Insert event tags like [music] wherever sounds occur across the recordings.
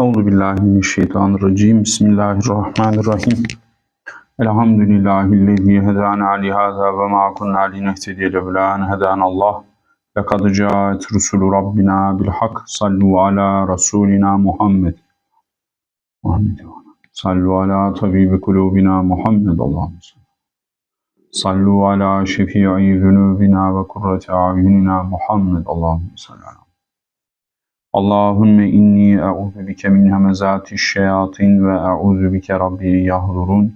Euzu billahi mineşşeytanirracim. Bismillahirrahmanirrahim. Elhamdülillahi'llezî hedâna lihâzâ ve mâ kunnâ linehtediye levlâ en hedânallah. Lekad câet rusulü Rabbina bil hak. Sallu ala Rasulina Muhammed. Muhammed. Sallu ala tabibi kulubina Muhammed. Allah'ım. Sallu ala şefii zunubina ve kurrati a'yunina Muhammed. Allah'ım. Sallu ala. Allahümme inni e'udhu bike min hemezati şeyatin ve e'udhu bike rabbi yahdurun.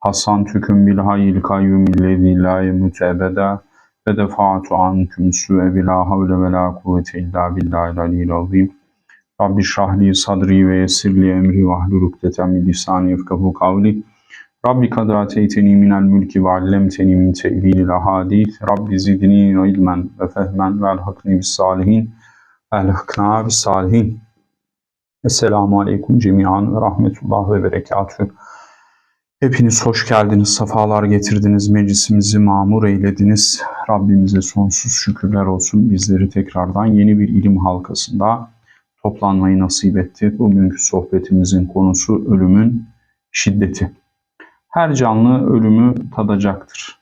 Hasan tüküm bil hayyil kayyumillezi la yemutu ebeda ve defa'tu anküm su'e bila havle ve la kuvvete illa billahil aliyyil azim. Rabbi şrahli sadri ve yessirli emri ve ahlul ukdeten min lisani yefkahu kavli. Rabbi kad ateyteni minel mülki ve allemteni min tevilil ahadith. Rabbi zidni ilmen ve fehmen ve elhakni bis salihin. Elhakna bis salihin. Esselamu aleyküm cemiyan ve rahmetullah ve berekatüh. Hepiniz hoş geldiniz, sefalar getirdiniz, meclisimizi mamur eylediniz. Rabbimize sonsuz şükürler olsun. Bizleri tekrardan yeni bir ilim halkasında toplanmayı nasip etti. Bugünkü sohbetimizin konusu ölümün şiddeti. Her canlı ölümü tadacaktır.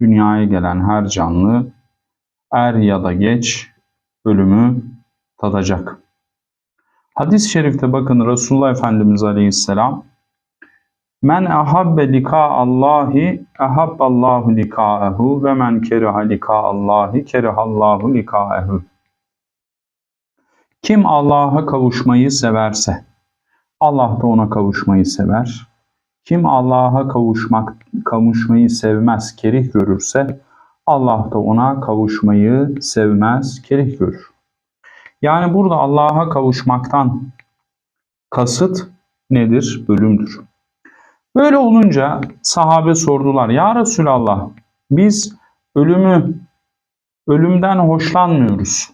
Dünyaya gelen her canlı er ya da geç ölümü tadacak. Hadis-i şerifte bakın Resulullah Efendimiz Aleyhisselam Men ahabbe lika Allahi ahabballahu lika'ehu ve men keriha lika Allahi kerihallahu lika'ehu. Kim Allah'a kavuşmayı severse Allah da ona kavuşmayı sever. Kim Allah'a kavuşmak kavuşmayı sevmez, kerih görürse Allah da ona kavuşmayı sevmez, kerih görür. Yani burada Allah'a kavuşmaktan kasıt nedir? Ölümdür. Böyle olunca sahabe sordular. Ya Resulallah biz ölümü, ölümden hoşlanmıyoruz.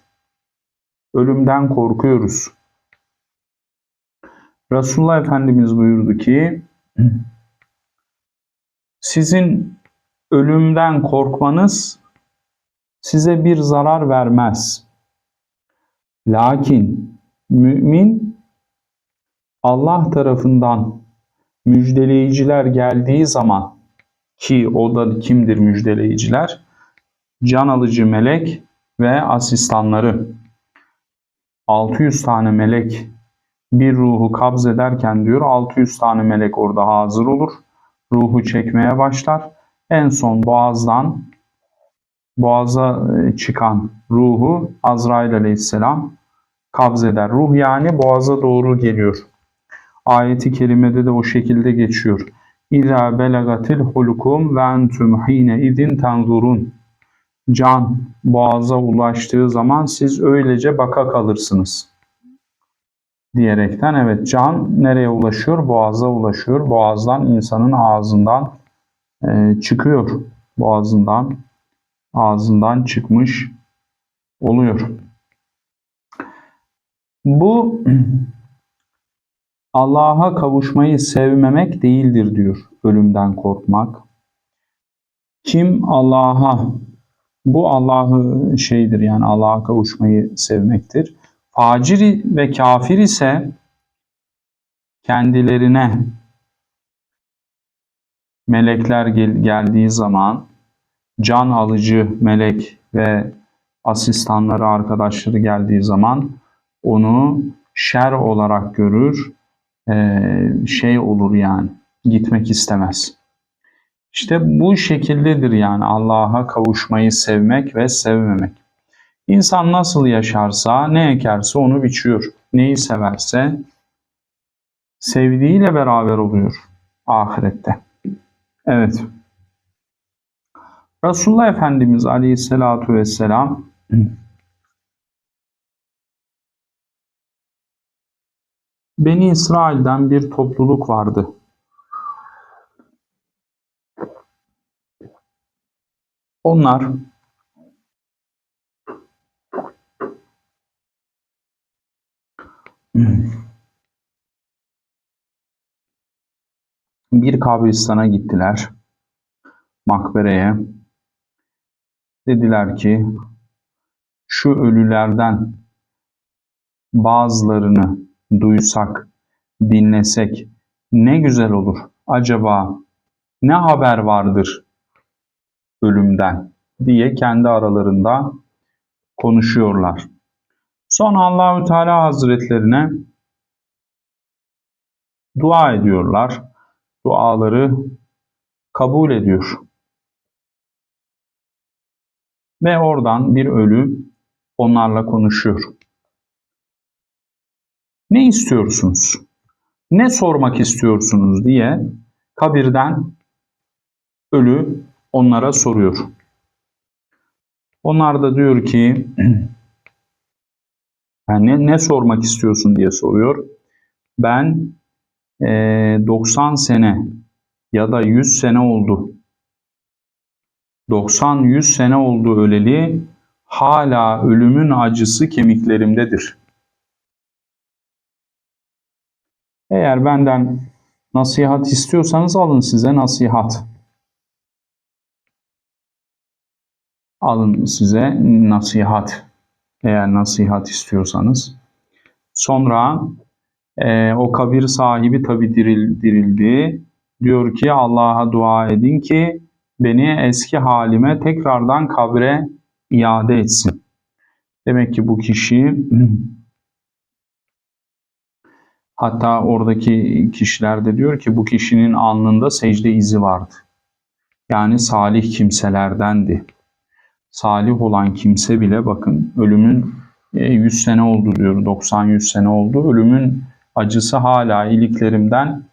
Ölümden korkuyoruz. Resulullah Efendimiz buyurdu ki sizin ölümden korkmanız size bir zarar vermez. Lakin mümin Allah tarafından müjdeleyiciler geldiği zaman ki o da kimdir müjdeleyiciler? Can alıcı melek ve asistanları. 600 tane melek bir ruhu kabz ederken diyor 600 tane melek orada hazır olur. Ruhu çekmeye başlar. En son boğazdan boğaza çıkan ruhu Azrail aleyhisselam kabz eder. Ruh yani boğaza doğru geliyor. Ayeti kerimede de o şekilde geçiyor. İza belagatil hulkum ve entum hine idin tanzurun. Can boğaza ulaştığı zaman siz öylece baka kalırsınız. Diyerekten evet can nereye ulaşıyor? Boğaza ulaşıyor. Boğazdan insanın ağzından e, çıkıyor. Boğazından ağzından çıkmış oluyor. Bu [clears throat] Allah'a kavuşmayı sevmemek değildir diyor ölümden korkmak. Kim Allah'a bu Allah'ı şeydir yani Allah'a kavuşmayı sevmektir. Facir ve kafir ise kendilerine melekler gel geldiği zaman can alıcı melek ve asistanları arkadaşları geldiği zaman onu şer olarak görür şey olur yani gitmek istemez. İşte bu şekildedir yani Allah'a kavuşmayı sevmek ve sevmemek. İnsan nasıl yaşarsa, ne ekerse onu biçiyor. Neyi severse sevdiğiyle beraber oluyor ahirette. Evet. Resulullah Efendimiz Aleyhisselatu Vesselam Beni İsrail'den bir topluluk vardı. Onlar bir kabristana gittiler. Makbereye. Dediler ki şu ölülerden bazılarını duysak, dinlesek ne güzel olur. Acaba ne haber vardır ölümden diye kendi aralarında konuşuyorlar. Sonra Allahü Teala Hazretlerine dua ediyorlar. Duaları kabul ediyor. Ve oradan bir ölü onlarla konuşuyor. Ne istiyorsunuz? Ne sormak istiyorsunuz diye kabirden ölü onlara soruyor. Onlar da diyor ki [clears throat] yani ne sormak istiyorsun diye soruyor. Ben e, 90 sene ya da 100 sene oldu. 90-100 sene oldu öleli hala ölümün acısı kemiklerimdedir. Eğer benden nasihat istiyorsanız alın size nasihat. Alın size nasihat. Eğer nasihat istiyorsanız. Sonra e, o kabir sahibi tabi diril, dirildi. Diyor ki Allah'a dua edin ki beni eski halime tekrardan kabre iade etsin. Demek ki bu kişi [clears throat] hatta oradaki kişiler de diyor ki bu kişinin alnında secde izi vardı. Yani salih kimselerdendi. Salih olan kimse bile bakın ölümün 100 e, sene oldu diyor, 90-100 sene oldu. Ölümün acısı hala iliklerimden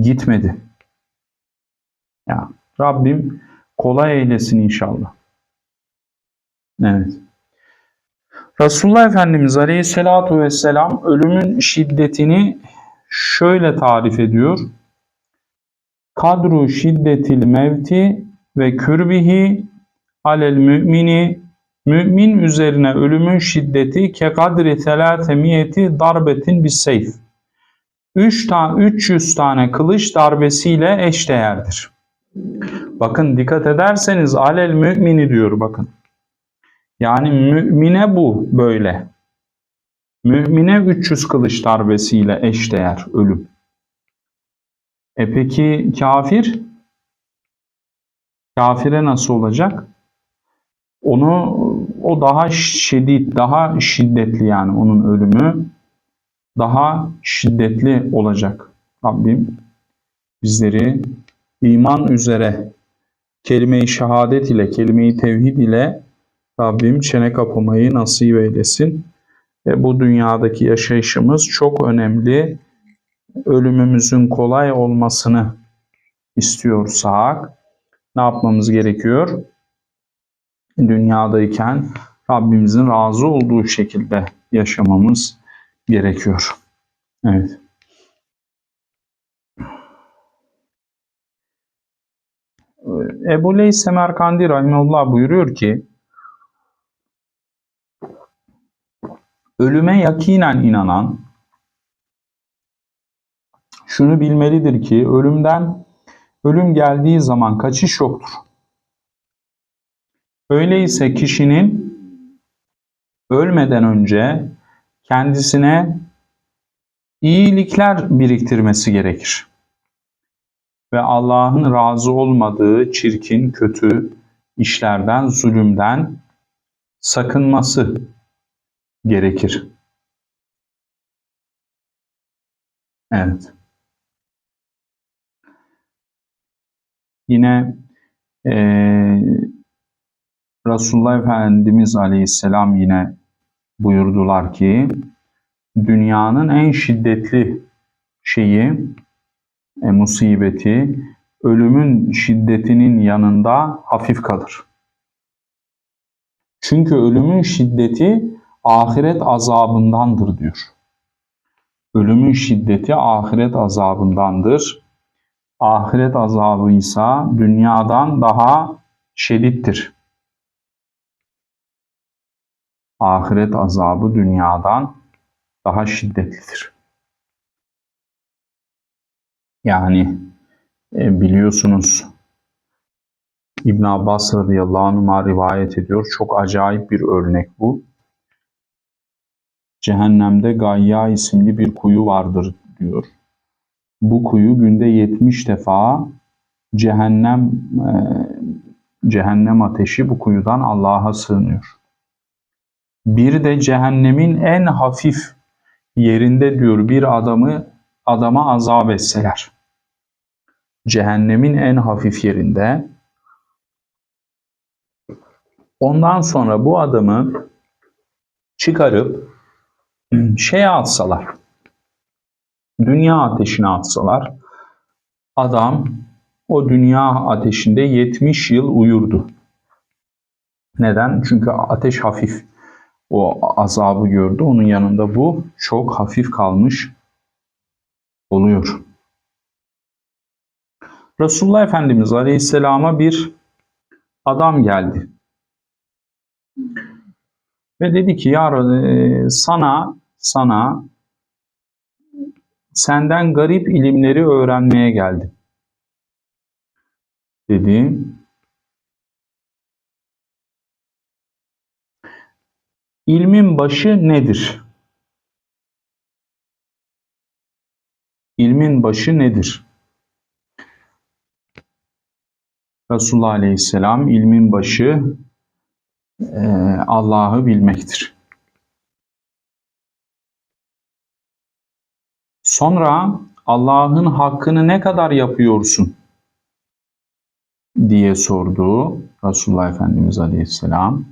gitmedi. Ya Rabbim kolay eylesin inşallah. Evet. Resulullah Efendimiz Aleyhisselatü Vesselam ölümün şiddetini şöyle tarif ediyor. Kadru şiddetil mevti ve kürbihi alel mümini mümin üzerine ölümün şiddeti ke kadri telatemiyeti darbetin bir seyf. 3 ta 300 tane kılıç darbesiyle eşdeğerdir. Bakın dikkat ederseniz alel mümini diyor bakın. Yani mümine bu böyle. Mümine 300 kılıç darbesiyle eşdeğer ölüm. E peki kafir? Kafire nasıl olacak? Onu o daha şiddet, daha şiddetli yani onun ölümü daha şiddetli olacak. Rabbim bizleri iman üzere kelime-i şehadet ile, kelime-i tevhid ile Rabbim çene kapamayı nasip eylesin. E, bu dünyadaki yaşayışımız çok önemli. Ölümümüzün kolay olmasını istiyorsak ne yapmamız gerekiyor? Dünyadayken Rabbimizin razı olduğu şekilde yaşamamız gerekiyor. Evet. Ebu Leys Semerkandi Rahimullah buyuruyor ki ölüme yakinen inanan şunu bilmelidir ki ölümden ölüm geldiği zaman kaçış yoktur. Öyleyse kişinin ölmeden önce kendisine iyilikler biriktirmesi gerekir. Ve Allah'ın razı olmadığı çirkin, kötü işlerden, zulümden sakınması gerekir. Evet. Yine e, Resulullah Efendimiz Aleyhisselam yine buyurdular ki dünyanın en şiddetli şeyi, e, musibeti ölümün şiddetinin yanında hafif kalır. Çünkü ölümün şiddeti ahiret azabındandır diyor. Ölümün şiddeti ahiret azabındandır. Ahiret azabı ise dünyadan daha şedittir. Ahiret azabı dünyadan daha şiddetlidir. Yani e, biliyorsunuz İbn Abbas radıyallahu anh'a rivayet ediyor. Çok acayip bir örnek bu. Cehennemde Gayya isimli bir kuyu vardır diyor. Bu kuyu günde 70 defa cehennem e, cehennem ateşi bu kuyudan Allah'a sığınıyor. Bir de cehennemin en hafif yerinde diyor bir adamı adama azap etseler. Cehennemin en hafif yerinde. Ondan sonra bu adamı çıkarıp şeye atsalar. Dünya ateşine atsalar. Adam o dünya ateşinde 70 yıl uyurdu. Neden? Çünkü ateş hafif. O azabı gördü. Onun yanında bu çok hafif kalmış oluyor. Resulullah Efendimiz Aleyhisselam'a bir adam geldi. Ve dedi ki ya e, sana sana senden garip ilimleri öğrenmeye geldim. Dedi. İlmin başı nedir? İlmin başı nedir? Resulullah Aleyhisselam ilmin başı e, Allah'ı bilmektir. Sonra Allah'ın hakkını ne kadar yapıyorsun diye sordu Resulullah Efendimiz Aleyhisselam.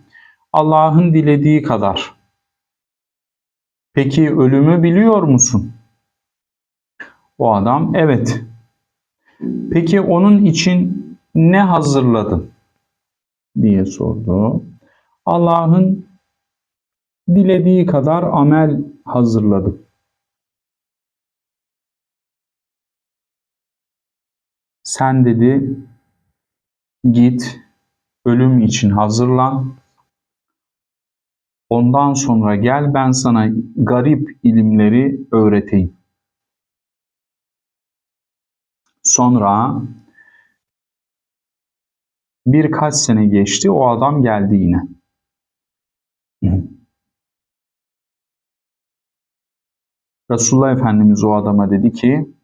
Allah'ın dilediği kadar. Peki ölümü biliyor musun? O adam evet. Peki onun için ne hazırladın? diye sordu. Allah'ın dilediği kadar amel hazırladım. Sen dedi git ölüm için hazırlan. Ondan sonra gel ben sana garip ilimleri öğreteyim. Sonra birkaç sene geçti o adam geldi yine. Resulullah Efendimiz o adama dedi ki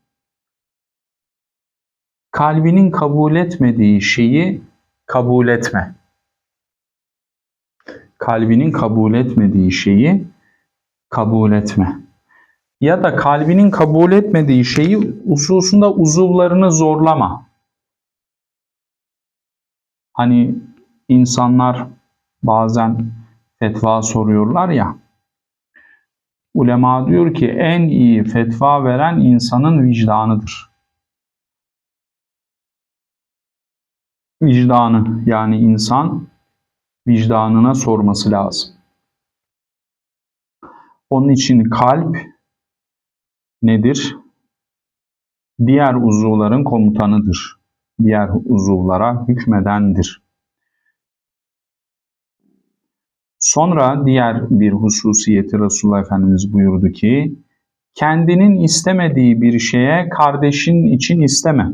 kalbinin kabul etmediği şeyi kabul etme. Kalbinin kabul etmediği şeyi kabul etme. Ya da kalbinin kabul etmediği şeyi hususunda uzuvlarını zorlama. Hani insanlar bazen fetva soruyorlar ya. Ulema diyor ki en iyi fetva veren insanın vicdanıdır. Vicdanı yani insan vicdanına sorması lazım. Onun için kalp nedir? Diğer uzuvların komutanıdır. Diğer uzuvlara hükmedendir. Sonra diğer bir hususiyeti Resulullah Efendimiz buyurdu ki, kendinin istemediği bir şeye kardeşin için isteme.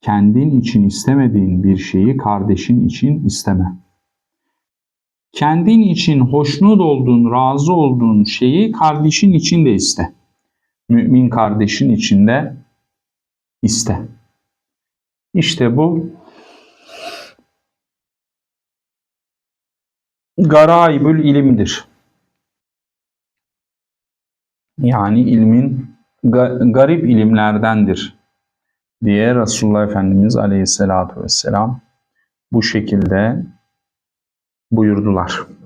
Kendin için istemediğin bir şeyi kardeşin için isteme. Kendin için hoşnut olduğun, razı olduğun şeyi kardeşin için de iste. Mümin kardeşin için de iste. İşte bu garaibül ilimdir. Yani ilmin garip ilimlerdendir diye Resulullah Efendimiz Aleyhisselatü Vesselam bu şekilde buyurdular.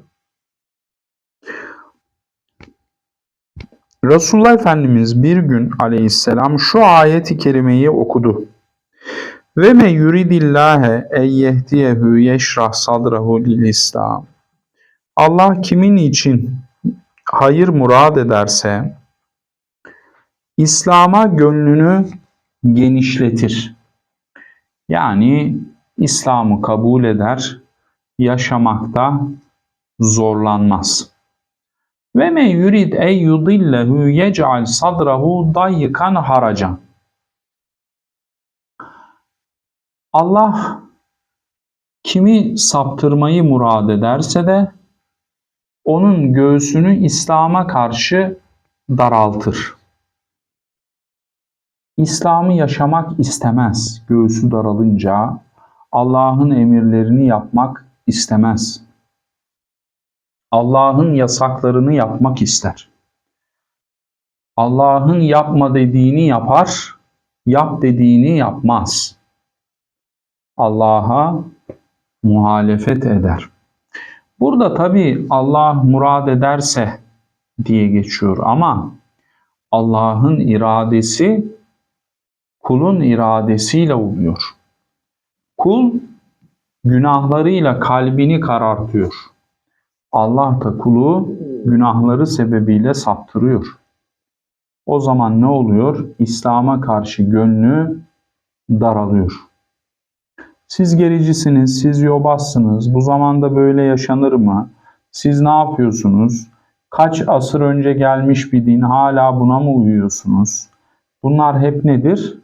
Resulullah Efendimiz bir gün aleyhisselam şu ayeti kerimeyi okudu. Ve me yuridillâhe eyyehdiyehu yeşrah sadrahu lil İslam. Allah kimin için hayır murad ederse İslam'a gönlünü genişletir. Yani İslam'ı kabul eder, yaşamakta zorlanmaz. Ve me yurid ey yudillehu yec'al sadrahu dayyikan haracan. Allah kimi saptırmayı murad ederse de onun göğsünü İslam'a karşı daraltır. İslam'ı yaşamak istemez. Göğsü daralınca Allah'ın emirlerini yapmak istemez. Allah'ın yasaklarını yapmak ister. Allah'ın yapma dediğini yapar, yap dediğini yapmaz. Allah'a muhalefet eder. Burada tabi Allah murad ederse diye geçiyor ama Allah'ın iradesi kulun iradesiyle oluyor. Kul günahlarıyla kalbini karartıyor. Allah da kulu günahları sebebiyle saptırıyor. O zaman ne oluyor? İslam'a karşı gönlü daralıyor. Siz gericisiniz, siz yobazsınız, bu zamanda böyle yaşanır mı? Siz ne yapıyorsunuz? Kaç asır önce gelmiş bir din, hala buna mı uyuyorsunuz? Bunlar hep nedir?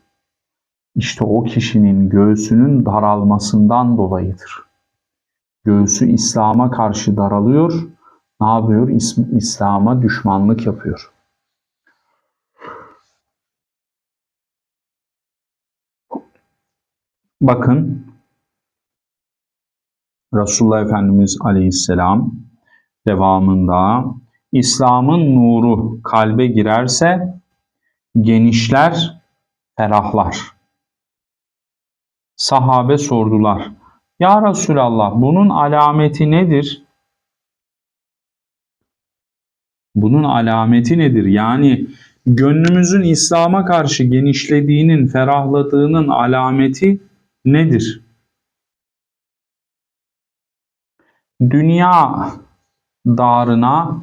İşte o kişinin göğsünün daralmasından dolayıdır. Göğsü İslam'a karşı daralıyor. Ne yapıyor? İslam'a düşmanlık yapıyor. Bakın Resulullah Efendimiz Aleyhisselam devamında İslam'ın nuru kalbe girerse genişler, ferahlar. Sahabe sordular. Ya Resulallah bunun alameti nedir? Bunun alameti nedir? Yani gönlümüzün İslam'a karşı genişlediğinin, ferahladığının alameti nedir? Dünya darına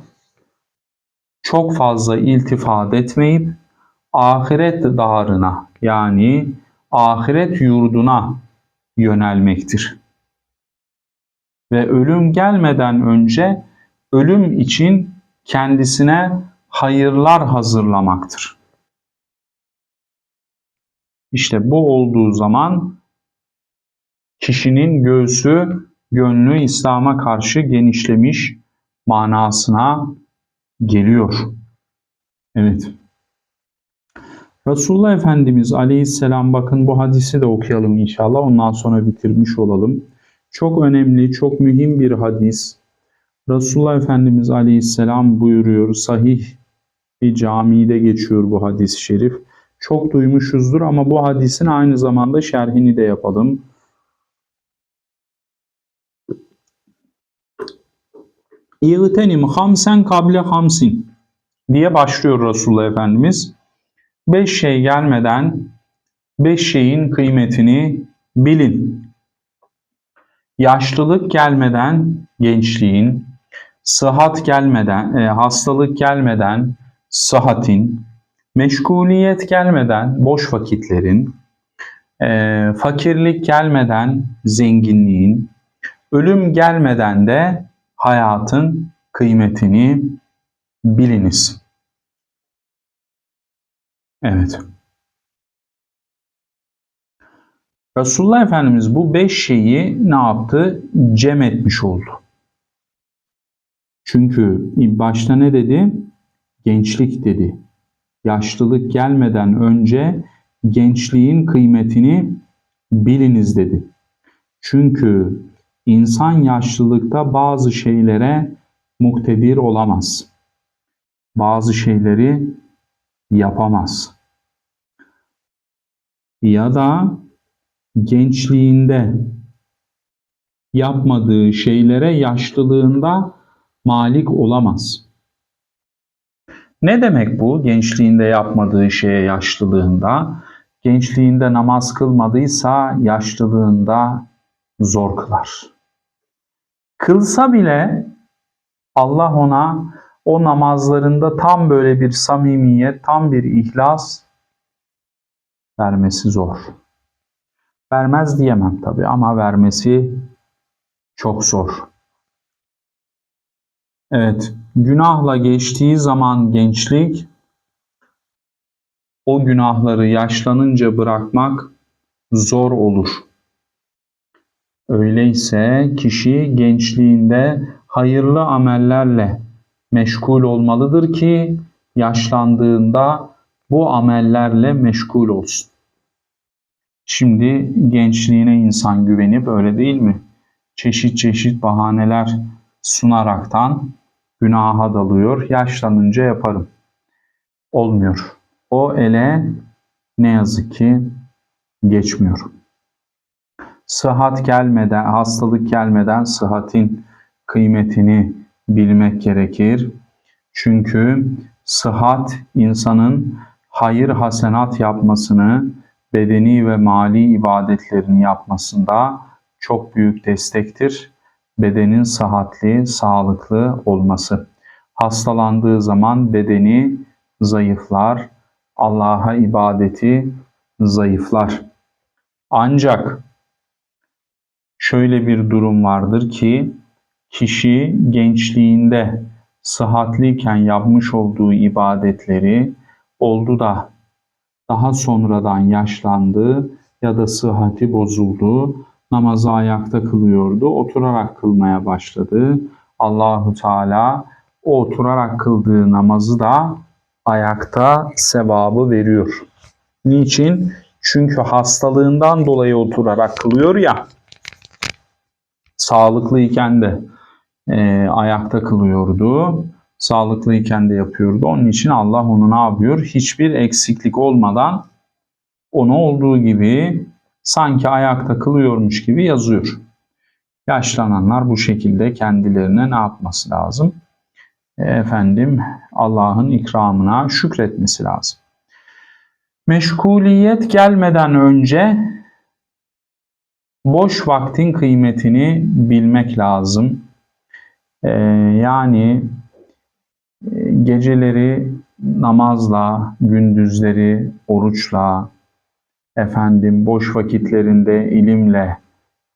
çok fazla iltifat etmeyip ahiret darına yani ahiret yurduna yönelmektir. Ve ölüm gelmeden önce ölüm için kendisine hayırlar hazırlamaktır. İşte bu olduğu zaman kişinin göğsü, gönlü İslam'a karşı genişlemiş manasına geliyor. Evet. Resulullah Efendimiz Aleyhisselam bakın bu hadisi de okuyalım inşallah. Ondan sonra bitirmiş olalım. Çok önemli, çok mühim bir hadis. Resulullah Efendimiz Aleyhisselam buyuruyor. Sahih bir camide geçiyor bu hadis-i şerif. Çok duymuşuzdur ama bu hadisin aynı zamanda şerhini de yapalım. İğtenim hamsen kable hamsin diye başlıyor Resulullah Efendimiz. Beş şey gelmeden beş şeyin kıymetini bilin. Yaşlılık gelmeden gençliğin, sıhhat gelmeden, e, hastalık gelmeden sıhhatin, meşguliyet gelmeden boş vakitlerin, e, fakirlik gelmeden zenginliğin, ölüm gelmeden de hayatın kıymetini biliniz. Evet. Resulullah Efendimiz bu beş şeyi ne yaptı? Cem etmiş oldu. Çünkü başta ne dedi? Gençlik dedi. Yaşlılık gelmeden önce gençliğin kıymetini biliniz dedi. Çünkü insan yaşlılıkta bazı şeylere muktedir olamaz. Bazı şeyleri yapamaz ya da gençliğinde yapmadığı şeylere yaşlılığında malik olamaz. Ne demek bu? Gençliğinde yapmadığı şeye yaşlılığında, gençliğinde namaz kılmadıysa yaşlılığında zor kılar. Kılsa bile Allah ona o namazlarında tam böyle bir samimiyet, tam bir ihlas vermesi zor. Vermez diyemem tabi ama vermesi çok zor. Evet, günahla geçtiği zaman gençlik, o günahları yaşlanınca bırakmak zor olur. Öyleyse kişi gençliğinde hayırlı amellerle meşgul olmalıdır ki yaşlandığında bu amellerle meşgul olsun. Şimdi gençliğine insan güvenip öyle değil mi? Çeşit çeşit bahaneler sunaraktan günaha dalıyor. Yaşlanınca yaparım. Olmuyor. O ele ne yazık ki geçmiyor. Sıhhat gelmeden, hastalık gelmeden sıhhatin kıymetini bilmek gerekir. Çünkü sıhhat insanın hayır hasenat yapmasını, bedeni ve mali ibadetlerini yapmasında çok büyük destektir. Bedenin sıhhatli, sağlıklı olması. Hastalandığı zaman bedeni zayıflar, Allah'a ibadeti zayıflar. Ancak şöyle bir durum vardır ki kişi gençliğinde sıhhatliyken yapmış olduğu ibadetleri oldu da daha sonradan yaşlandı ya da sıhhati bozuldu, namazı ayakta kılıyordu, oturarak kılmaya başladı. Allahu Teala o oturarak kıldığı namazı da ayakta sevabı veriyor. Niçin? Çünkü hastalığından dolayı oturarak kılıyor ya. Sağlıklıyken de e, ayakta kılıyordu. Sağlıklıyken de yapıyordu. Onun için Allah onu ne yapıyor? Hiçbir eksiklik olmadan onu olduğu gibi sanki ayakta kılıyormuş gibi yazıyor. Yaşlananlar bu şekilde kendilerine ne yapması lazım? E, efendim Allah'ın ikramına şükretmesi lazım. Meşguliyet gelmeden önce boş vaktin kıymetini bilmek lazım. Ee, yani geceleri namazla, gündüzleri oruçla, efendim boş vakitlerinde ilimle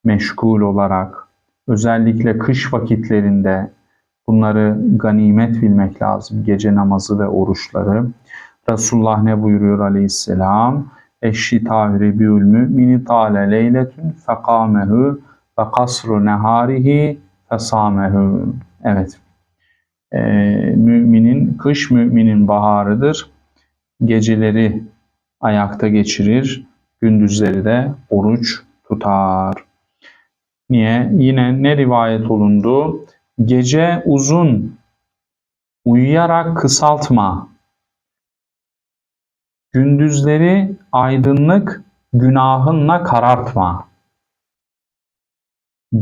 meşgul olarak, özellikle kış vakitlerinde bunları ganimet bilmek lazım. Gece namazı ve oruçları. Resulullah ne buyuruyor aleyhisselam? Eşşitâ rebiül mümini tâle leyletün fekâmehu ve kasru nehârihi fesâmehu. Evet. Ee, müminin, kış müminin baharıdır. Geceleri ayakta geçirir, gündüzleri de oruç tutar. Niye? Yine ne rivayet olundu? Gece uzun, uyuyarak kısaltma. Gündüzleri aydınlık, günahınla karartma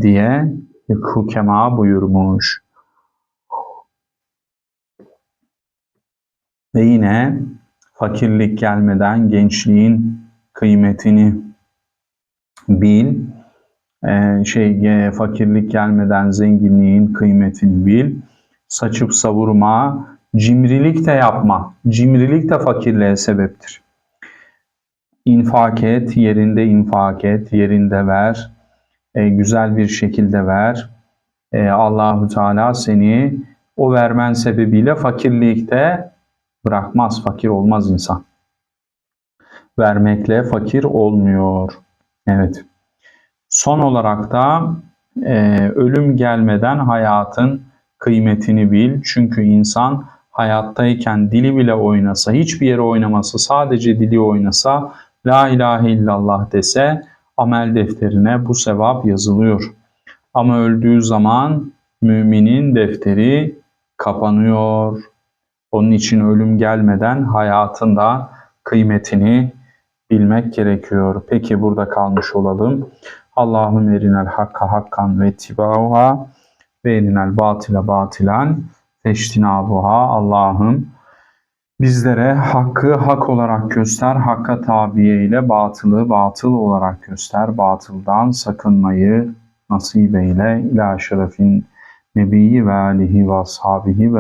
diye hukema buyurmuş. Ve yine fakirlik gelmeden gençliğin kıymetini bil. Ee, şey fakirlik gelmeden zenginliğin kıymetini bil. Saçıp savurma, Cimrilik de yapma. Cimrilik de fakirliğe sebeptir. İnfak et, yerinde infak et, yerinde ver. E, güzel bir şekilde ver. E, Allahu Teala seni o vermen sebebiyle fakirlikte bırakmaz. Fakir olmaz insan. Vermekle fakir olmuyor. Evet. Son olarak da e, ölüm gelmeden hayatın kıymetini bil. Çünkü insan hayattayken dili bile oynasa, hiçbir yere oynaması, sadece dili oynasa, La ilahe illallah dese amel defterine bu sevap yazılıyor. Ama öldüğü zaman müminin defteri kapanıyor. Onun için ölüm gelmeden hayatında kıymetini bilmek gerekiyor. Peki burada kalmış olalım. Allahümme erinel hakka hakkan ve tibauha ve erinel batile batilen feştinabuha Allah'ım bizlere hakkı hak olarak göster, hakka tabiye ile batılı batıl olarak göster, batıldan sakınmayı nasip eyle. İlâ şerefin nebiyyi ve alihi ve ashabihi